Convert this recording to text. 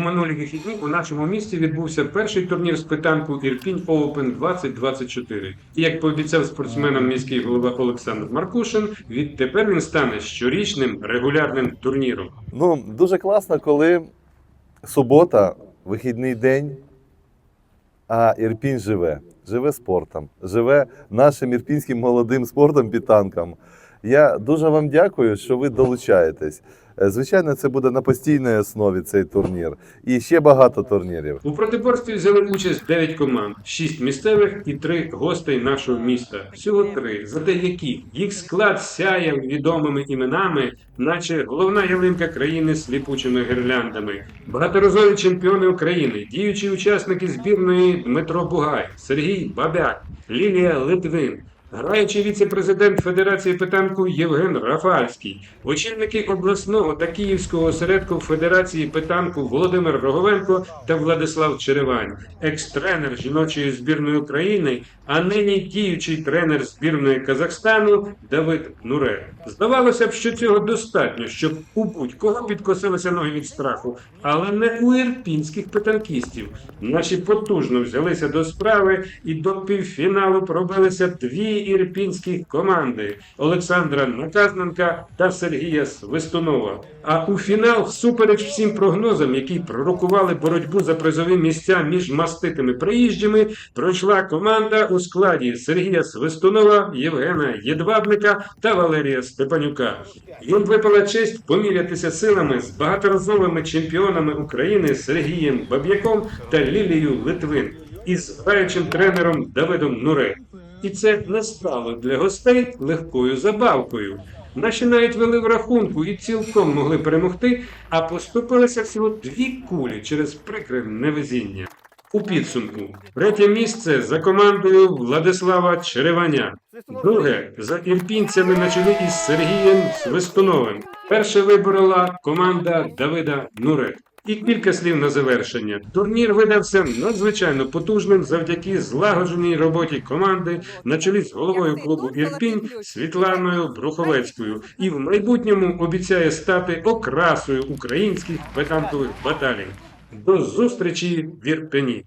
минулі вихідні у нашому місті відбувся перший турнір з питанку Ірпінь Open 2024. І як пообіцяв спортсменам міський голова Олександр Маркушин, відтепер він стане щорічним регулярним турніром. Ну, дуже класно, коли субота, вихідний день, а Ірпінь живе. Живе спортом, живе нашим ірпінським молодим спортом підтанком. Я дуже вам дякую, що ви долучаєтесь. Е, Звичайно, це буде на постійній основі цей турнір. І ще багато турнірів. У протиборстві взяли участь 9 команд, 6 місцевих і 3 гостей нашого міста. Всього три. Зате які їх склад сяяв відомими іменами, наче головна ялинка країни сліпучими гірляндами. Багаторазові чемпіони України, діючі учасники збірної Дмитро Бугай, Сергій Бабяк, Лілія Литвин. Граючий віце-президент Федерації питанку Євген Рафальський, очільники обласного та київського осередку Федерації питанку Володимир Роговенко та Владислав Черевань, екс-тренер жіночої збірної України, а нині діючий тренер збірної Казахстану Давид Нуре. Здавалося б, що цього достатньо, щоб у будь-кого підкосилися ноги від страху, але не у ірпінських питанкістів. Наші потужно взялися до справи і до півфіналу пробилися дві ірпінські команди Олександра Наказненка та Сергія Свистунова. А у фінал, всупереч всім прогнозам, які пророкували боротьбу за призові місця між маститими приїжджими, пройшла команда у складі Сергія Свистунова, Євгена Єдвабника та Валерія Степанюка. Їм випала честь помірятися силами з багаторазовими чемпіонами України Сергієм Баб'яком та Лілією Литвин із граючим тренером Давидом Нуре. І це не стало для гостей легкою забавкою. Наші навіть вели в рахунку і цілком могли перемогти, а поступилися всього дві кулі через прикре невезіння. У підсумку третє місце за командою Владислава Череваня. Друге за ірпінцями на чолі із Сергієм Свистуновим. Перше виборола команда Давида Нуре. І кілька слів на завершення. Турнір видався надзвичайно потужним завдяки злагодженій роботі команди на чолі з головою клубу Ірпінь Світланою Бруховецькою і в майбутньому обіцяє стати окрасою українських петанкових баталій. До зустрічі в Ірпені!